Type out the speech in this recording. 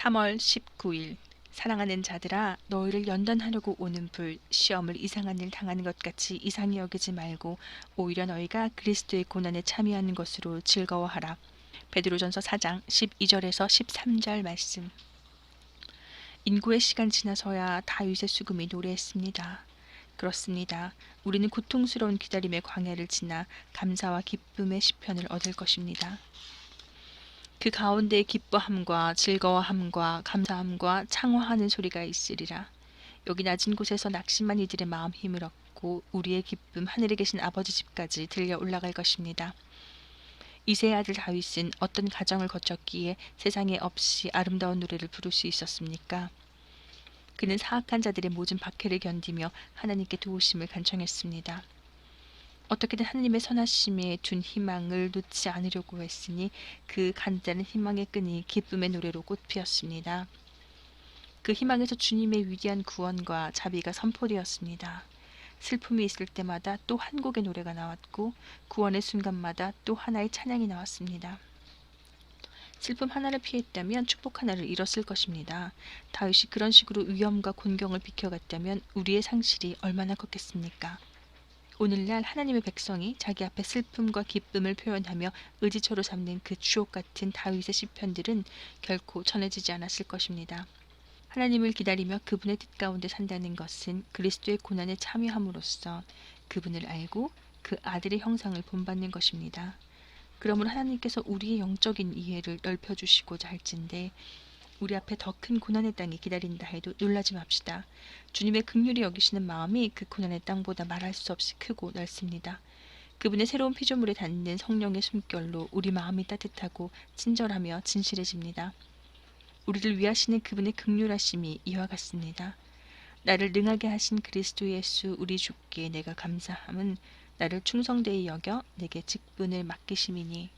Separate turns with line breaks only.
3월 19일 사랑하는 자들아 너희를 연단하려고 오는 불 시험을 이상한 일 당하는 것 같이 이상히 여기지 말고 오히려 너희가 그리스도의 고난에 참여하는 것으로 즐거워하라. 베드로전서 4장 12절에서 13절 말씀. 인구의 시간 지나서야 다윗의 수금이 노래했습니다. 그렇습니다. 우리는 고통스러운 기다림의 광야를 지나 감사와 기쁨의 시편을 얻을 것입니다. 그 가운데 기뻐함과 즐거워함과 감사함과 창화하는 소리가 있으리라. 여기 낮은 곳에서 낙심한 이들의 마음 힘을 얻고 우리의 기쁨 하늘에 계신 아버지 집까지 들려 올라갈 것입니다. 이세의 아들 다윗은 어떤 가정을 거쳤기에 세상에 없이 아름다운 노래를 부를 수 있었습니까? 그는 사악한 자들의 모든 박해를 견디며 하나님께 도우심을 간청했습니다. 어떻게든 하나님의 선하심에 둔 희망을 놓지 않으려고 했으니 그 간단한 희망의 끈이 기쁨의 노래로 꽃피었습니다. 그 희망에서 주님의 위대한 구원과 자비가 선포되었습니다. 슬픔이 있을 때마다 또 한 곡의 노래가 나왔고 구원의 순간마다 또 하나의 찬양이 나왔습니다. 슬픔 하나를 피했다면 축복 하나를 잃었을 것입니다. 다윗이 그런 식으로 위험과 곤경을 비켜갔다면 우리의 상실이 얼마나 컸겠습니까? 오늘날 하나님의 백성이 자기 앞에 슬픔과 기쁨을 표현하며 의지처로 삼는 그 주옥 같은 다윗의 시편들은 결코 전해지지 않았을 것입니다. 하나님을 기다리며 그분의 뜻 가운데 산다는 것은 그리스도의 고난에 참여함으로써 그분을 알고 그 아들의 형상을 본받는 것입니다. 그러므로 하나님께서 우리의 영적인 이해를 넓혀주시고자 할진데 우리 앞에 더 큰 고난의 땅이 기다린다 해도 놀라지 맙시다. 주님의 극률이 여기시는 마음이 그 고난의 땅보다 말할 수 없이 크고 넓습니다. 그분의 새로운 피조물에 닿는 성령의 숨결로 우리 마음이 따뜻하고 친절하며 진실해집니다. 우리를 위하시는 그분의 극률하심이 이와 같습니다. 나를 능하게 하신 그리스도 예수 우리 주께 내가 감사함은 나를 충성되이 여겨 내게 직분을 맡기심이니